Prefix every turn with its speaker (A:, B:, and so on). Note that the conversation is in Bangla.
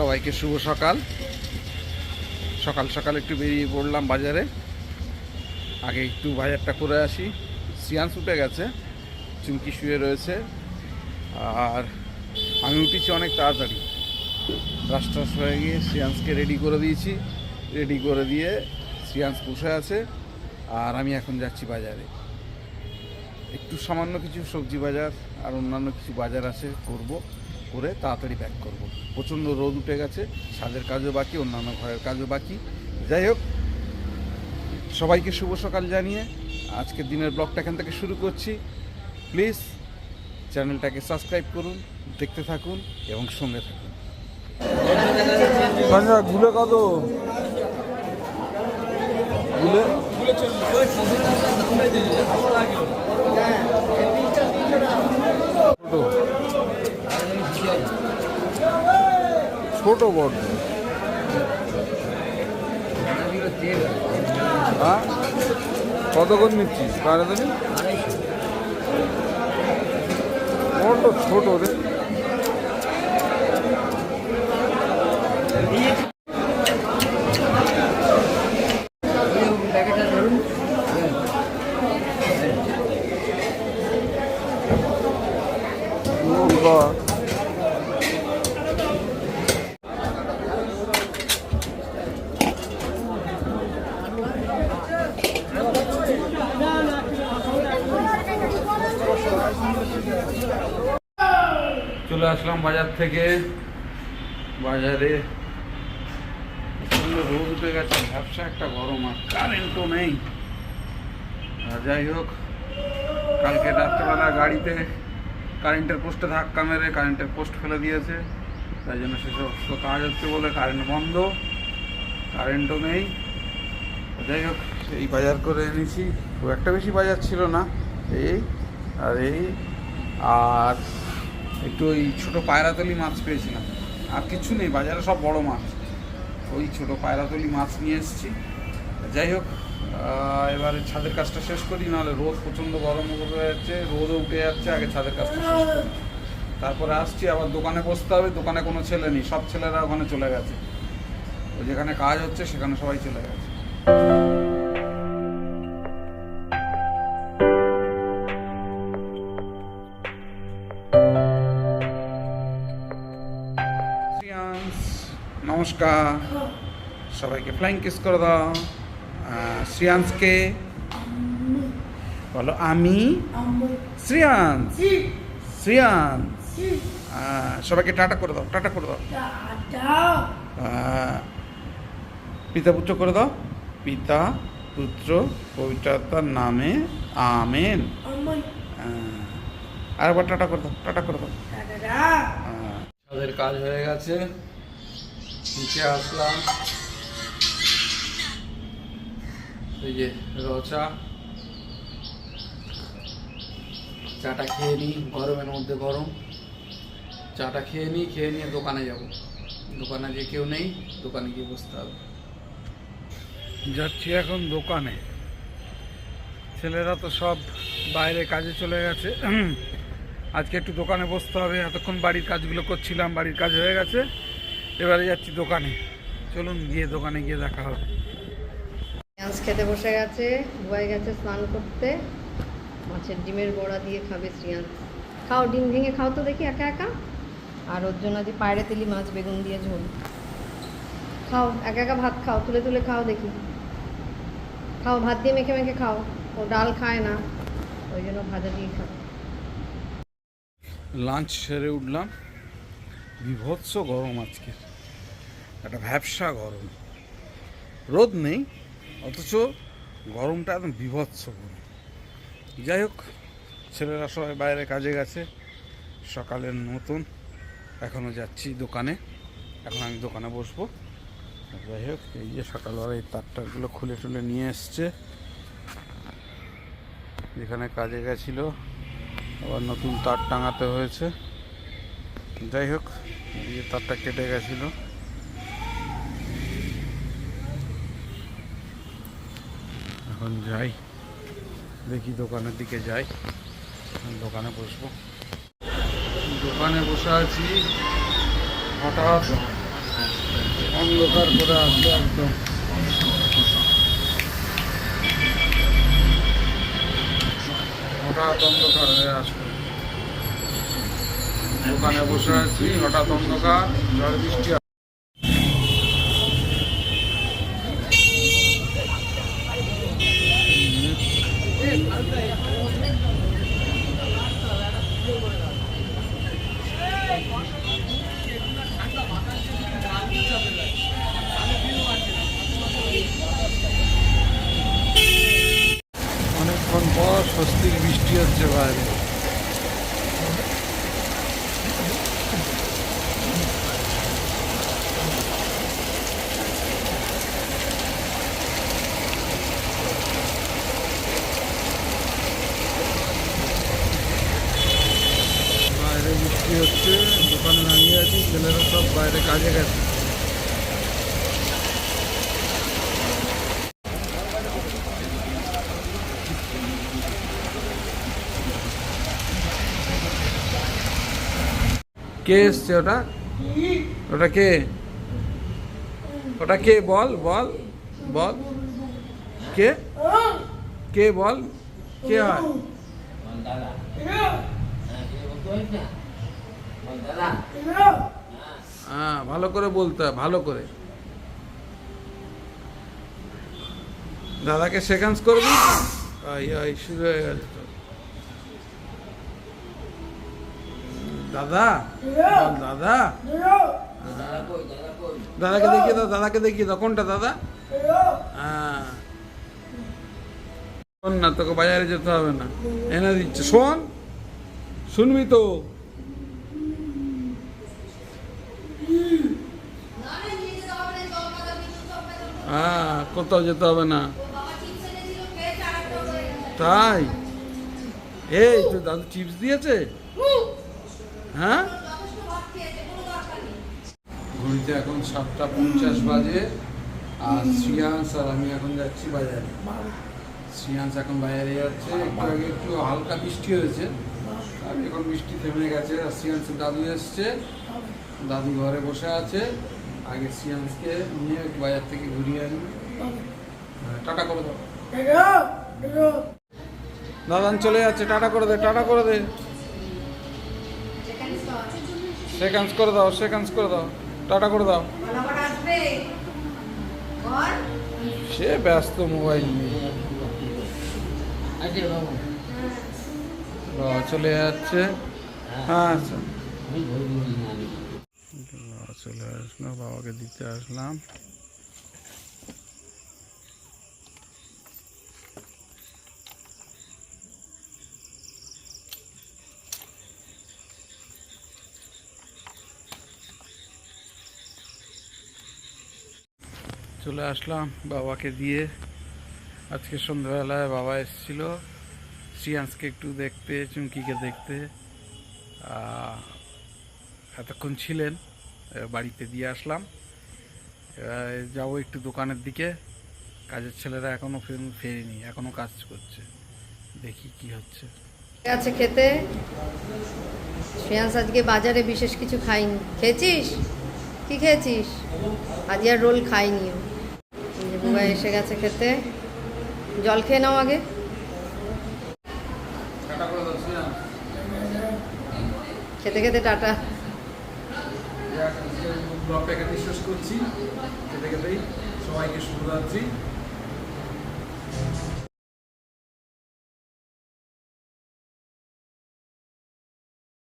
A: সবাইকে শুভ সকাল। সকাল সকাল একটু বেরিয়ে পড়লাম বাজারে। আগে একটু বাজারটা করে আসি। সিয়ান্স উঠে গেছে, চুমকি শুয়ে রয়েছে। আর আমি উঠেছি অনেক তাড়াতাড়ি। ব্রাশ ট্রাশ হয়ে গিয়ে সিয়ান্সকে রেডি করে দিয়েছি। রেডি করে দিয়ে সিয়ান্স বসে আছে। আর আমি এখন যাচ্ছি বাজারে। একটু সামান্য কিছু সবজি বাজার আর অন্যান্য কিছু বাজার আছে করব। করে তাড়াতাড়ি ব্যাক করব। প্রচণ্ড রোদ উঠে গেছে সাজের কাজও বাকি অন্যান্য ঘরের কাজও বাকি। যাই হোক সবাইকে শুভ সকাল জানিয়ে আজকের দিনের ব্লগটা এখান থেকে শুরু করছি। প্লিজ চ্যানেলটাকে সাবস্ক্রাইব করুন দেখতে থাকুন এবং সঙ্গে থাকুন। গুলো কত? গুলো ছোট ছোট বড়। কতক্ষণ কত করে নিচ্ছিস বড্ড ছোট রে ও বাবা। চলে আসলাম বাজার থেকে। বাজারে রোদ উঠে গেছে, ব্যবসা একটা গরম আর কারেন্টও নেই। যাই হোক, কালকে রাত্রেবেলা গাড়িতে কারেন্টের পোস্টে ধাক্কা মেরে কারেন্টের পোস্ট ফেলে দিয়েছে। তাই জন্য সেসব কাজ হচ্ছে বলে কারেন্ট বন্ধ কারেন্টও নেই। যাই হোক, এই বাজার করে এনেছি। খুব একটা বেশি বাজার ছিল না, এই আর এই আর একটু ওই ছোটো পায়রাতলি মাছ পেয়েছিলাম। আর কিছু নেই, বাজারে সব বড় মাছ। ওই ছোটো পায়রাতলি মাছ নিয়ে এসেছি। যাই হোক এবারে ছাদের কাজটা শেষ করি, নাহলে রোদ প্রচণ্ড গরম হয়ে যাচ্ছে, রোদও উঠে যাচ্ছে, আগে ছাদের কাজটা শেষ করি। তারপরে আসছি, আবার দোকানে বসতে হবে, দোকানে কোনো ছেলে নেই, সব ছেলেরা ওখানে চলে গেছে। ওই যেখানে কাজ হচ্ছে, সেখানে সবাই চলে গেছে। নমস্কার। সবাইকে ফ্লাইং কিস করে দাও। আহ, শ্রিয়াংসকে বলো আমি শ্রিয়াংস আহ, সবাইকে টাটা করে দাও টাটা করে দাও। পিতা পুত্র করে দাও। পিতা পুত্র পবিত্রতার নামে আমেন। আরেকবার টাটা করে দাও টাটা করে দাও। তাদের কাজ হয়ে গেছে। নিচে আসলাম। এই যে রচা। চাটা খেয়ে নিই, গরমের মধ্যে গরম। চাটা খেয়ে নিই, খেয়ে নিয়ে দোকানে যাব। দোকানে যে কেউ নেই, দোকানে গিয়ে বসতে হবে। যাচ্ছি এখন দোকানে। ছেলেরা তো সব বাইরে কাজে চলে গেছে। আজকে একটু দোকানে বসতে হবে। এতক্ষণ বাড়ির কাজগুলো করছিলাম, বাড়ির কাজ হয়ে গেছে। এবারে যাচ্ছি দোকানে। চলুন গিয়ে দোকানে গিয়ে দেখা হবে।
B: পেঁয়াজ খেতে বসে গেছে বুয়াই গেছে স্নান করতে। মাছের ডিমের বড়া দিয়ে খাবে শ্রিয়ান খাও ডিম ভেঙে খাও তো দেখি একা একা। আর ওর জন্য যে পায়রে তেলি মাছ বেগুন দিয়ে ঝোল। খাও একা একা ভাত খাও তুলে তুলে খাও দেখি। খাও ভাত দিয়ে মেখে মেখে খাও। ও ডাল খায় না ওই জন্য ভাজা দিয়ে খাও।
A: লাঞ্চ সেরে উঠলাম। বিভৎস গরম আজকে। একটা ভ্যাবসা গরম। রোদ নেই, অথচ গরমটা একদম বিভৎস গরম। যাই হোক, ছেলেরা সবাই বাইরে কাজে গেছে, সকালের নতুন। এখনও যাচ্ছি দোকানে, এখন আমি দোকানে বসবো। যাই হোক, এই যে সকালবেলা এই তারটারগুলো খুলে টুলে নিয়ে এসছে। যেখানে কাজে গেছিল, আবার নতুন তার টাঙাতে হয়েছে। যাই হোক, এই যে তারটা কেটে গেছিল। এখন যাই। দেখি দোকানের দিকে যাই। দোকানে বসবো। দোকানে বসে আছি। হঠাৎ অন্ধকার করে আসবে একদম। হঠাৎ অন্ধকার হয়ে আসবে দোকানে বসে আছি। হঠাৎ অন্ধকার, ঝড় বৃষ্টি আসবে। অনেকক্ষণ পর স্বস্তির বৃষ্টি হচ্ছে বাইরে বাইরে বৃষ্টি হচ্ছে দোকানে দাঁড়িয়ে আছি ছেলেরা সব বাইরে কাজে গেছে কে এসছে ওটা ওটা কে ওটা কে বল বল বল কে কে বল কে হয় হ্যাঁ ভালো করে বলতে হয়, ভালো করে। দাদাকে সেকেন্স করবি? শুরু হয়ে তো। দাদা? দাদা? দাদাকে দেখিয়ে দাও, দাদাকে দেখিয়ে দাও। কোনটা দাদা? হ্যাঁ। শোন না, তোকে বাজারে যেতে হবে না। এনে দিচ্ছে। শোন, শুনবি তো? হ্যাঁ কোথাও যেতে হবে না। তাই? এই, তো দাদু চিপস দিয়েছে? হ্যাঁ? ঘড়িতে এখন সাতটা পঞ্চাশ বাজে, আর শ্রিয়াংশ আর আমি এখন যাচ্ছি বাজারে। শ্রিয়াংশ এখন বাজারে যাচ্ছে, একটু আগে একটু হালকা বৃষ্টি হয়েছে। আর এখন বৃষ্টি থেমে গেছে, আর শ্রিয়াংশের দাদু এসছে। দাদু ঘরে বসে আছে। আগে শ্রিয়াংশকে নিয়ে বাজার থেকে ঘুরিয়ে আনবি। হ্যাঁ, টাটা করে দাও। দাদান চলে যাচ্ছে টাটা করে দে টাটা করে দে। সেকেন্ডস করে দাও সেকেন্ডস করে দাও টাটা করে দাও। সে ব্যস্ত মোবাইল নিয়ে। চলে যাচ্ছে। হ্যাঁ আচ্ছা চলে আসলো বাবাকে দিতে আসলাম। চলে আসলাম বাবাকে দিয়ে। আজকে সন্ধ্যাবেলায় বাবা এসেছিল। শ্রিয়াংশকে একটু দেখতে, চুমকিকে দেখতে। এতক্ষণ ছিলেন। বাড়িতে দিয়ে আসলাম। যাব একটু দোকানের দিকে। কাজের ছেলেরা এখনও ফের- ফেরেনি এখনও কাজ করছে। দেখি কি হচ্ছে।
B: আছে খেতে? শ্রেয়াস আজকে বাজারে বিশেষ কিছু খাইনি খেয়েছিস? কি খেয়েছিস? আজ আর রোল খাইনি। বুবা এসে গেছে খেতে। জল খেয়ে নাও আগে। খেতে খেতে টাটা।
A: ব্লগটা এখানে শেষ করছি খেতে খেতেই সবাইকে শুভরাত্রি।